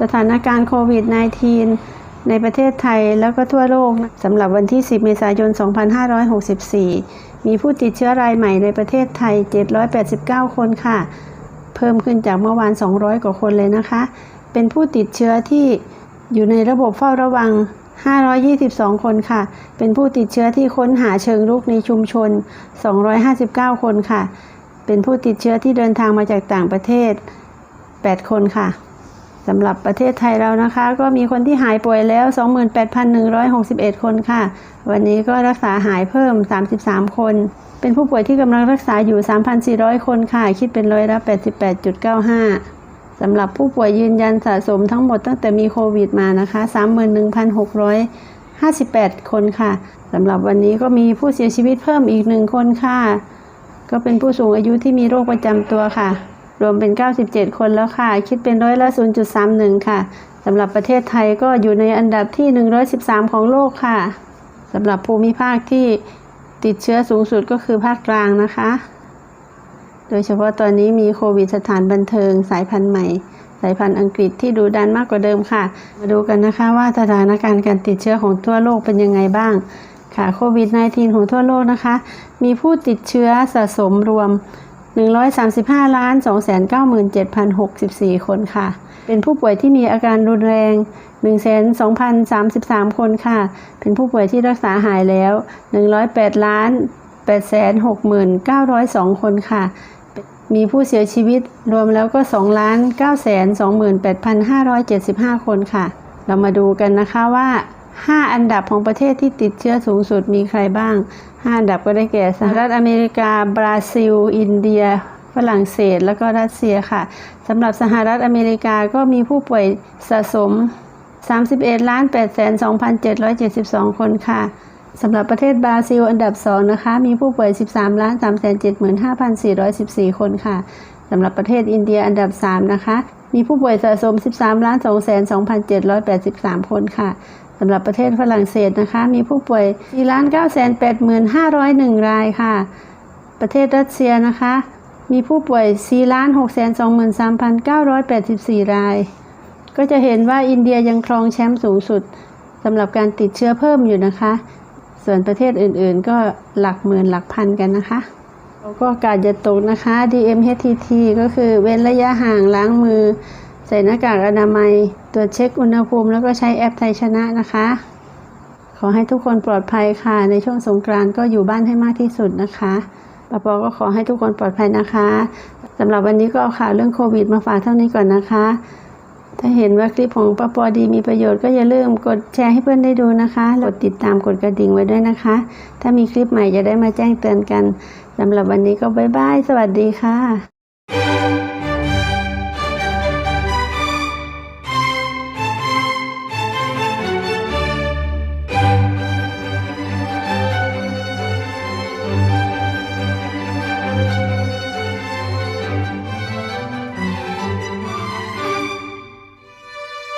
สถานการณ์โควิด -19 ในประเทศไทยแล้วก็ทั่วโลกสำหรับวันที่ 10 เมษายน 2564 มีผู้ติดเชื้อรายใหม่ในประเทศไทย 789 คนค่ะ เพิ่มขึ้นจากเมื่อวาน 200 กว่าคนเลยนะคะ เป็นผู้ติดเชื้อที่อยู่ในระบบเฝ้าระวัง 522 คนค่ะ เป็นผู้ติดเชื้อที่ค้นหาเชิงรุกในชุมชน 259 คนค่ะ เป็นผู้ติดเชื้อที่เดินทางมาจากต่างประเทศ 8 คนค่ะ สำหรับประเทศไทยเรานะคะ ก็มีคนที่หายป่วยแล้ว 28,161 คนค่ะ วันนี้ก็รักษาหายเพิ่ม 33 คน เป็นผู้ป่วยที่กำลังรักษาอยู่ 3,400 คนค่ะ คิดเป็นร้อยละ88.95สำหรับผู้ป่วยยืนยันสะสมทั้งหมดตั้งแต่มีโควิดมานะคะ 31,658 คนค่ะสำหรับวันนี้ก็มีผู้เสียชีวิตเพิ่มอีกหนึ่งคนค่ะ ก็เป็นผู้สูงอายุที่มีโรคประจำตัวค่ะ รวมเป็น 97 คนแล้วค่ะ คิดเป็นร้อยละ 0.31 ค่ะสำหรับประเทศไทยก็อยู่ในอันดับที่ 113 ของโลกค่ะสำหรับภูมิภาคที่ติดเชื้อสูงสุดก็คือภาคกลางนะคะ โดยเฉพาะตอนนี้มีโควิดสถานบันเทิงสายพันธุ์ใหม่ สายพันธุ์อังกฤษที่ดูดันมากกว่าเดิมค่ะ มาดูกันนะคะว่าสถานการณ์การติดเชื้อของทั่วโลกเป็นยังไงบ้างค่ะโควิด -19 ของทั่วโลกนะคะ มีผู้ติดเชื้อสะสมรวม 135ล้าน297,064 คนค่ะ เป็นผู้ป่วยที่มีอาการรุนแรง1,2,033 คนค่ะ เป็นผู้ป่วยที่รักษาหายแล้ว 108ล้าน869,902 คนค่ะ มีผู้เสียชีวิตรวมแล้วก็ 2 ล้าน928,575 คนค่ะ เรามาดูกันนะคะว่า 5 อันดับของประเทศที่ติดเชื้อสูงสุดมีใครบ้าง 5 อันดับก็ได้แก่สหรัฐอเมริกา บราซิล อินเดีย ฝรั่งเศส แล้วก็รัสเซียค่ะสำหรับสหรัฐอเมริกาก็มีผู้ป่วยสะสม 31ล้าน82,772 คนค่ะสำหรับประเทศบราซิลอันดับ 2 นะคะ มีผู้ป่วย 13ล้าน375,414 คนค่ะสำหรับประเทศอินเดียอันดับ 3 นะคะ มีผู้ป่วยสะสม 13ล้าน22,783 คนค่ะำหรับประเทศฝรั่งเศสนะคะ มีผู้ป่วย4ล้าน985,101 รายค่ะ ประเทศรัสเซียนะคะ มีผู้ป่วย4ล้าน623,984 ราย ก็จะเห็นว่าอินเดียยังครองแชมป์สูงสุดสำหรับการติดเชื้อเพิ่มอยู่นะคะ ส่วนประเทศอื่นๆ ก็หลักหมื่นหลักพันกันนะคะแล้วก็การจะตกนะคะ DMHTT ก็คือเว้นระยะห่างล้างมือ ส่หน้ากากอนามัย ตรวจเช็คอุณหภูมิ แล้วก็ใช้แอปไทยชนะนะคะ ขอให้ทุกคนปลอดภัยค่ะ ในช่วงสงกรานต์ก็อยู่บ้านให้มากที่สุดนะคะปปอก็ขอให้ทุกคนปลอดภัยนะคะสำหรับวันนี้ก็เอาข่าวเรื่องโควิดมาฝากเท่านี้ก่อนนะคะ ถ้าเห็นว่าคลิปของปปอดีมีประโยชน์ก็อย่าลืมกดแชร์ให้เพื่อนได้ดูนะคะกดติดตามกดกระดิ่งไว้ด้วยนะคะ ถ้ามีคลิปใหม่จะได้มาแจ้งเตือนกันสำหรับวันนี้ก็บ๊ายบายสวัสดีค่ะ